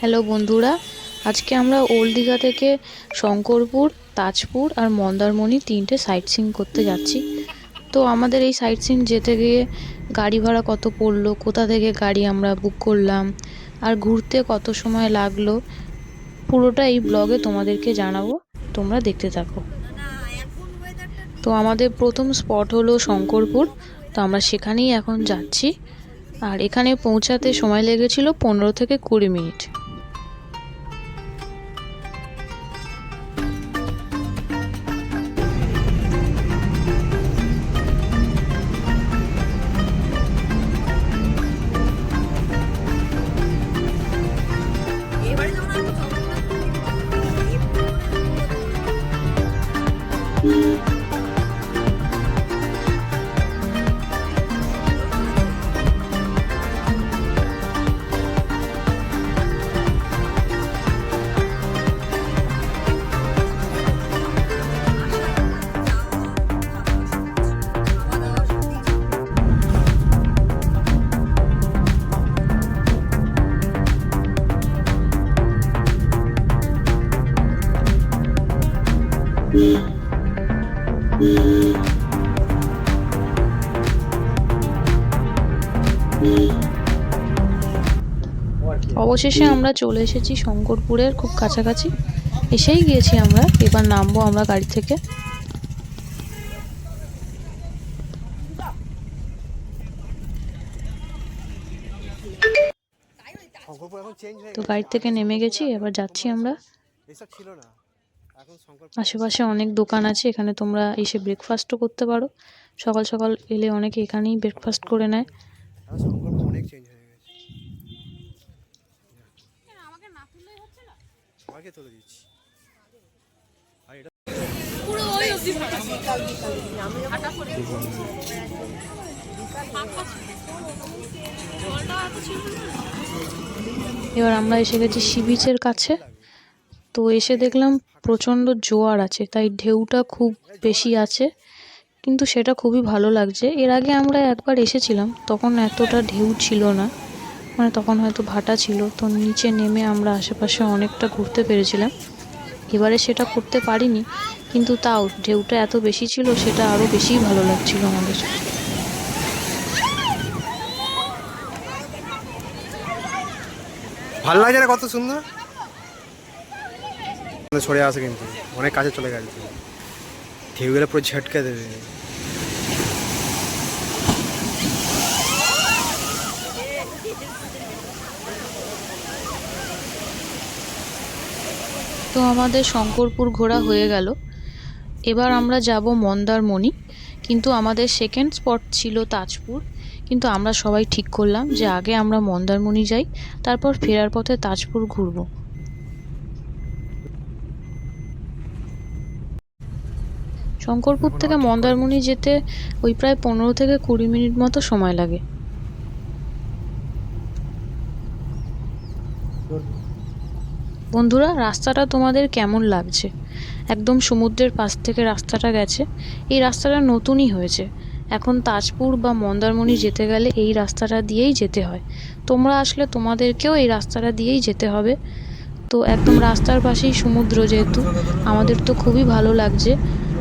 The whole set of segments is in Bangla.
হ্যালো বন্ধুরা, আজকে আমরা ওল্ড দীঘা থেকে শঙ্করপুর, তাজপুর আর মন্দারমণি তিনটে সাইট সিন করতে যাচ্ছি। তো আমাদের এই সাইট সিন যেতে গিয়ে গাড়ি ভাড়া কত পড়ল, কোথা থেকে গাড়ি আমরা বুক করলাম, আর ঘুরতে কত সময় লাগল, পুরোটা এই ব্লগে তোমাদেরকে জানাব, তোমরা দেখতে থাকো। তো আমাদের প্রথম স্পট হলো শঙ্করপুর, তো আমরা সেখানেই এখন যাচ্ছি। আর এখানে পৌঁছাতে সময় লেগেছিল পনেরো থেকে কুড়ি মিনিট। অবশেষে আমরা চলে এসেছি শঙ্করপুরের খুব কাছাকাছি। এসেই গিয়েছি আমরা এবার নামবো আমরা গাড়ি থেকে। তো গাড়ি থেকে নেমে গেছি এবার যাচ্ছি আমরা। আশেপাশে অনেক দোকান আছে এখানে তোমরা এসে ব্রেকফাস্টও করতে পারো। সকাল সকাল এলে অনেকে এখানেই ব্রেকফাস্ট করে নেয়। আমাকে তুলে দিচ্ছি। আর এটা এবার আমরা এসে গেছি সি বিচের কাছে। তো এসে দেখলাম প্রচণ্ড জোয়ার আছে তাই ঢেউটা খুব বেশি আছে। কিন্তু সেটা খুবই ভালো লাগছে। এর আগে আমরা একবার এসেছিলাম তখন এতটা ঢেউ ছিল না। মানে তখন হয়তো ভাটা ছিল, তো নিচে নেমে আমরা আশেপাশে অনেকটা ঘুরতে পেরেছিলাম। এবারে সেটা করতে পারিনি, কিন্তু তাও ঢেউটা এত বেশি ছিল, সেটা আরও বেশিই ভালো লাগছিল আমাদের। ভালো লাগছে না কত সুন্দর? সরে আসে কিন্তু, অনেক কাছে চলে গেছে। ঢেউ গেলে পুরো ঝটকে দেবে। তো আমাদের শঙ্করপুর ঘোরা হয়ে গেল। এবার আমরা যাব মন্দারমণি, কিন্তু আমাদের সেকেন্ড স্পট ছিল তাজপুর। কিন্তু আমরা সবাই ঠিক করলাম যে আগে আমরা মন্দারমণি যাই, তারপর ফেরার পথে তাজপুর ঘুরব। শঙ্করপুর থেকে মন্দারমণি যেতে ওই প্রায় পনেরো থেকে কুড়ি মিনিট মতো সময় লাগে। বন্ধুরা রাস্তাটা তোমাদের কেমন লাগছে? একদম সমুদ্রের পাশ থেকে রাস্তাটা গেছে এই রাস্তাটা নতুনই হয়েছে। এখন তাজপুর বা মন্দারমণি যেতে গেলে এই রাস্তাটা দিয়েই যেতে হয়। তোমরা আসলে তোমাদেরকেও এই রাস্তাটা দিয়েই যেতে হবে। তো একদম রাস্তার পাশেই সমুদ্র যেহেতু আমাদের তো খুবই ভালো লাগছে।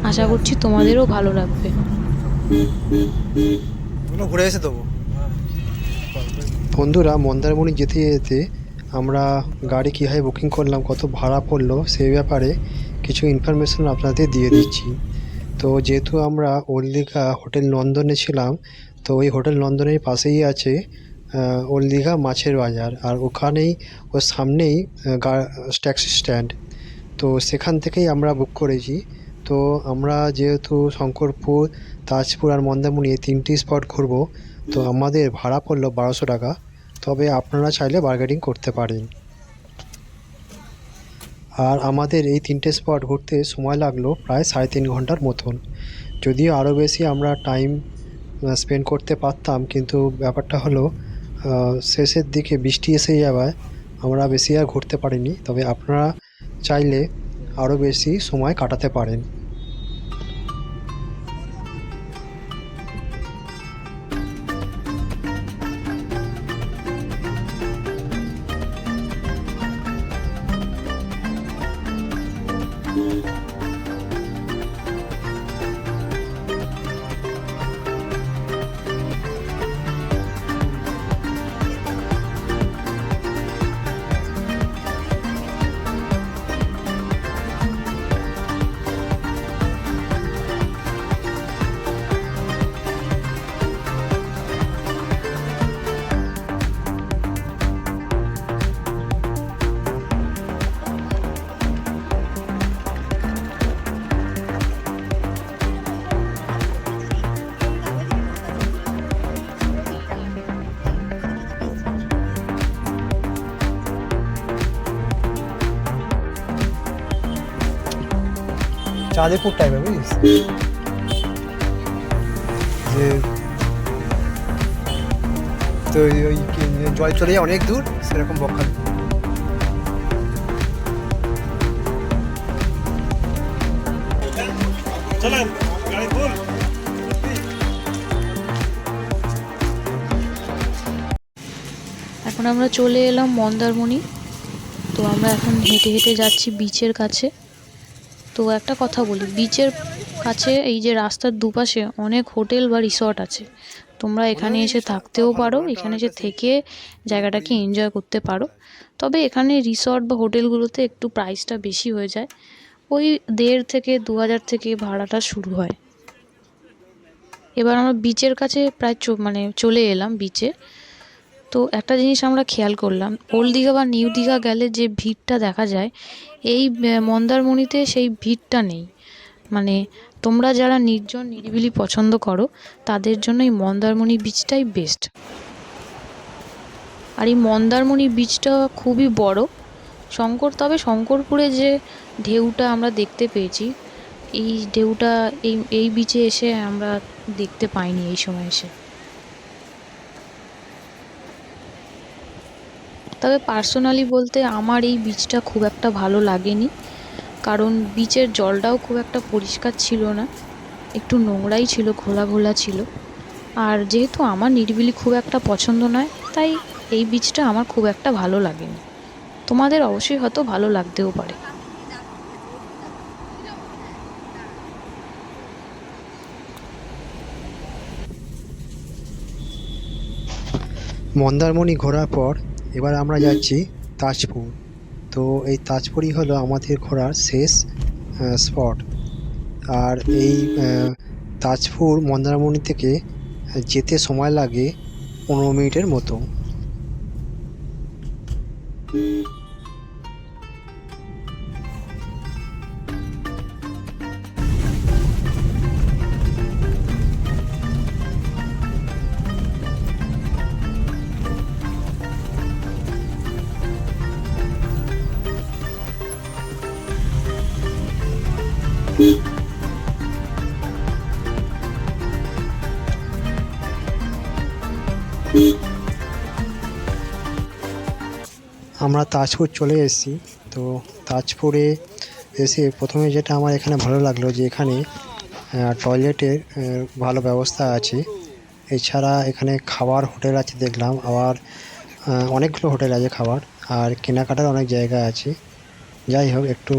আশা করছি তোমাদেরও ভালো লাগবে। ঘুরে এসে দেবো বন্ধুরা মন্দারমণি যেতে যেতে আমরা গাড়ি কীভাবে বুকিং করলাম কত ভাড়া পড়ল সেই ব্যাপারে কিছু ইনফরমেশন আপনাদের দিয়ে দিচ্ছি। তো যেহেতু আমরা ওল্ড দীঘা হোটেল নন্দনে ছিলাম তো ওই হোটেল নন্দনের পাশেই আছে আহ, ওল্ড দীঘা মাছের বাজার। আর ওখানেই ওর সামনেই ট্যাক্সি স্ট্যান্ড তো সেখান থেকেই আমরা বুক করেছি। তো আমরা যেহেতু শঙ্করপুর তাজপুর আর মন্দারমণি এই তিনটি স্পট ঘুরবো তো আমাদের ভাড়া পড়ল বারোশো টাকা। তবে আপনারা চাইলে বার্গেনিং করতে পারেন। আর আমাদের এই তিনটে স্পট ঘুরতে সময় লাগল প্রায় সাড়ে তিন ঘণ্টার মতন। যদিও আরও বেশি আমরা টাইম স্পেন্ড করতে পারতাম, কিন্তু ব্যাপারটা হলো শেষের দিকে বৃষ্টি এসে যাওয়ায় আমরা বেশি আর ঘুরতে পারিনি। তবে আপনারা চাইলে আরও বেশি সময় কাটাতে পারেন। চাঁদেপুর টাইপের বুঝিস যে তো ওই- জল চলে যায় অনেক দূর সেরকম বকখাল। চলেন গাড়ি ফুল এখন আমরা চলে এলাম মন্দারমণি। তো আমরা এখন হেঁটে হেঁটে যাচ্ছি বিচের কাছে। তো একটা কথা বলি বিচের কাছে এই যে রাস্তার দুপাশে অনেক হোটেল বা রিসর্ট আছে। তোমরা এখানে এসে থাকতেও পারো এখানে এসে থেকে জায়গাটাকে এনজয় করতে পারো। তবে এখানে রিসর্ট বা হোটেলগুলোতে একটু প্রাইসটা বেশি হয়ে যায়। ওই দেড় থেকে দু হাজার থেকে ভাড়াটা শুরু হয়। এবার আমরা বিচের কাছে প্রায় চ- মানে চলে এলাম বিচে তো একটা জিনিস আমরা খেয়াল করলাম, ওল্ড দীঘা বা নিউ দীঘা গেলে যে ভিড়টা দেখা যায়, এই মন্দারমণিতে সেই ভিড়টা নেই। মানে তোমরা যারা নির্জন, নিরিবিলি পছন্দ করো, তাদের জন্য এই মন্দারমণি বিচটাই বেস্ট আর এই মন্দারমণি বিচটা খুবই বড়। শঙ্কর, তবে শঙ্করপুরে যে ঢেউটা আমরা দেখতে পেয়েছি, এই ঢেউটা, এই এই বিচে এসে আমরা দেখতে পাইনি এই সময় এসে। তবে পার্সোনালি বলতে আমার এই বিচটা খুব একটা ভালো লাগেনি। কারণ বিচের জলটাও খুব একটা পরিষ্কার ছিল না। একটু নোংরাই ছিল ঘোলা ঘোলা ছিল। আর যেহেতু আমার নিরিবিলি খুব একটা পছন্দ নয়, তাই এই বিচটা আমার খুব একটা ভালো লাগেনি। তোমাদের অবশ্যই হয়তো ভালো লাগতেও পারে। মন্দারমণি ঘোরার পর এবার আমরা যাচ্ছি তাজপুর। তো এই তাজপুরই হলো আমাদের ঘোরার শেষ স্পট। আর এই তাজপুর মন্দারমণি থেকে যেতে সময় লাগে পনেরো মিনিটের মতো। আমরা তাজপুর চলে এসেছি। তো তাজপুরে এসে প্রথমে যেটা আমার এখানে ভালো লাগল যে এখানে টয়লেটের ভালো ব্যবস্থা আছে। এছাড়া এখানে খাবার হোটেল আছে দেখলাম, আবার অনেকগুলো হোটেল আছে খাবার আর কেনাকাটার অনেক জায়গা আছে। যাই হোক, একটু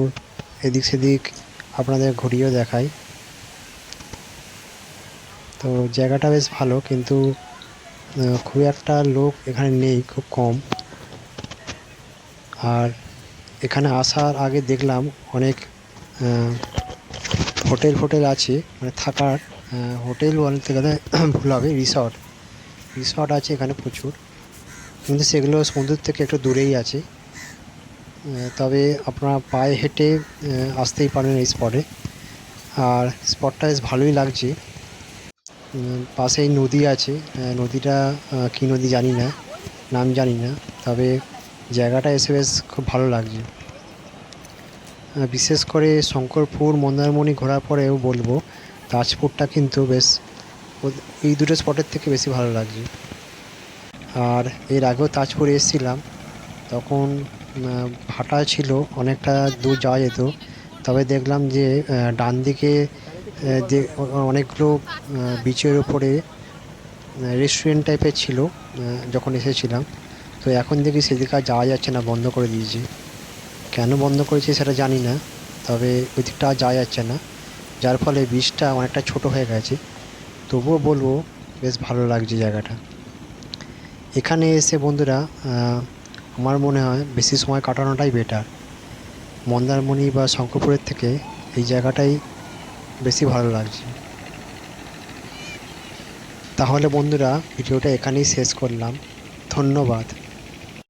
এদিক সেদিক আপনাদের ঘুরিয়েও দেখাই। তো জায়গাটা বেশ ভালো, কিন্তু খুব একটা লোক এখানে নেই, খুব কম। আর এখানে আসার আগে দেখলাম অনেক হোটেল ফোটেল আছে মানে থাকার হোটেল বলতে গেলে ভুল হবে, রিসর্ট। রিসর্ট আছে এখানে প্রচুর, কিন্তু সেগুলো সমুদ্র থেকে একটু দূরেই আছে। তবে আপনারা পায়ে হেঁটে আসতেই পারেন এই স্পটে আর স্পটটা বেশ ভালোই লাগছে। পাশেই নদী আছে। নদীটা কী নদী জানি না, নাম জানি না, তবে জায়গাটা এসে বেশ খুব ভালো লাগছে। বিশেষ করে শঙ্করপুর, মন্দারমণি ঘোরার পরেও বলব, তাজপুরটা কিন্তু বেশ এই দুটো স্পটের থেকে বেশি ভালো লাগছে। আর এর আগেও তাজপুরে এসেছিলাম, তখন ভাটা ছিল, অনেকটা দূর যাওয়া যেত, তবে দেখলাম যে ডান দিকে যে অনেকগুলো বিচের উপরে রেস্টুরেন্ট টাইপের ছিল যখন এসেছিলাম। তো এখন দেখি সেদিকে আর যাওয়া যাচ্ছে না, বন্ধ করে দিয়েছে। কেন বন্ধ করেছে সেটা জানি না, তবে ওই দিকটা আর যাওয়া যাচ্ছে না। যার ফলে ব্রিজটা অনেকটা ছোট হয়ে গেছে। তবুও বলব, বেশ ভালো লাগছে জায়গাটা। এখানে এসে বন্ধুরা আমার মনে হয় বেশি সময় কাটানোটাই বেটার মন্দারমণি বা শঙ্করপুরের থেকে এই জায়গাটাই বেশি ভালো লাগছে। তাহলে বন্ধুরা ভিডিওটা এখানেই শেষ করলাম। ধন্যবাদ।